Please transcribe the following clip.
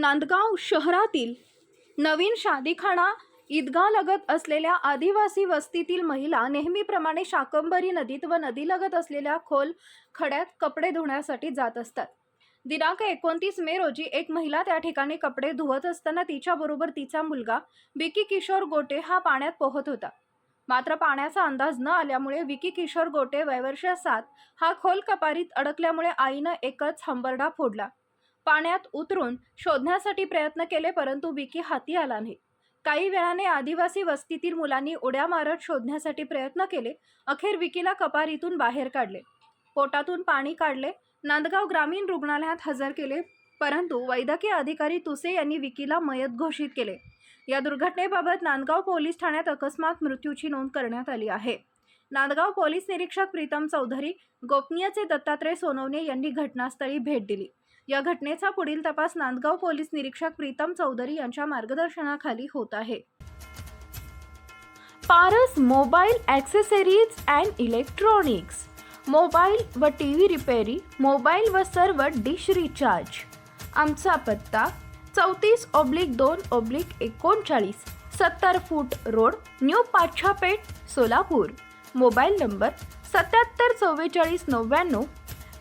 नांदगाव शहरातील नवीन शादीखाना लगत असलेल्या आदिवासी वस्तीतील महिला नेहमीप्रमाणे शाकंबरी नदीत व नदीलगत असलेल्या खोल खड्यात कपडे धुण्यासाठी जात असतात. दिनांक एकोणतीस मे रोजी एक महिला त्या ठिकाणी कपडे धुवत असताना तिच्याबरोबर तिचा मुलगा विकी किशोर गोटे हा पाण्यात पोहत होता. मात्र पाण्याचा अंदाज न आल्यामुळे विकी किशोर गोटे वयवर्ष सात हा खोल कपारीत अडकल्यामुळे आईनं एकच हंबरडा फोडला. पाण्यात उतरून शोधण्यासाठी प्रयत्न केले परंतु विकी हाती आला नाही. काही वेळाने आदिवासी वस्तीतील मुलांनी उड्या मारत शोधण्यासाठी प्रयत्न केले. अखेर विकीला कपारीतून बाहेर काढले. पोटातून पाणी काढले. नांदगाव ग्रामीण रुग्णालयात हजर केले. परंतु वैद्यकीय अधिकारी तुसे यांनी विकीला मयत घोषित केले. या दुर्घटनेबाबत नांदगाव पोलीस ठाण्यात अकस्मात मृत्यूची नोंद करण्यात आली आहे. नांदगाव पोलीस निरीक्षक प्रीतम चौधरी गोपनीयचे दत्तात्रय सोनवणे यांनी घटनास्थळी भेट दिली. या घटनेचा पुढील तपास नांदगाव पोलीस निरीक्षक प्रीतम चौधरी यांच्या मार्गदर्शनाखाली होत आहे. Paras mobile accessories and electronics. Mobile व टी व्ही रिपेरी मोबाईल व सर्व डिश रिचार्ज. आमचा पत्ता चौतीस ऑब्लिक दोन ऑब्लिक एकोणचाळीस सत्तर feet road new Pachhapeth Solapur. Mobile number सत्याहत्तर चव्वेचाळीस नव्याण्णव